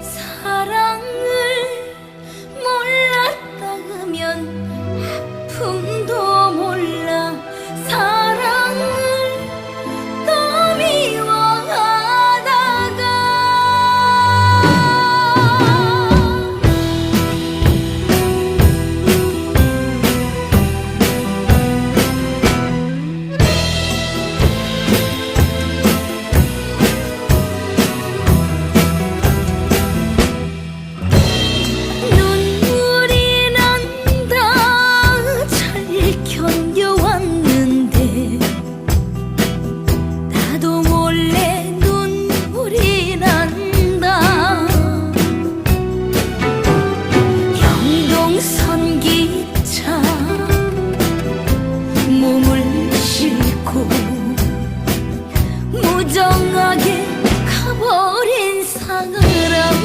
사랑을 몰랐다 하면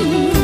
you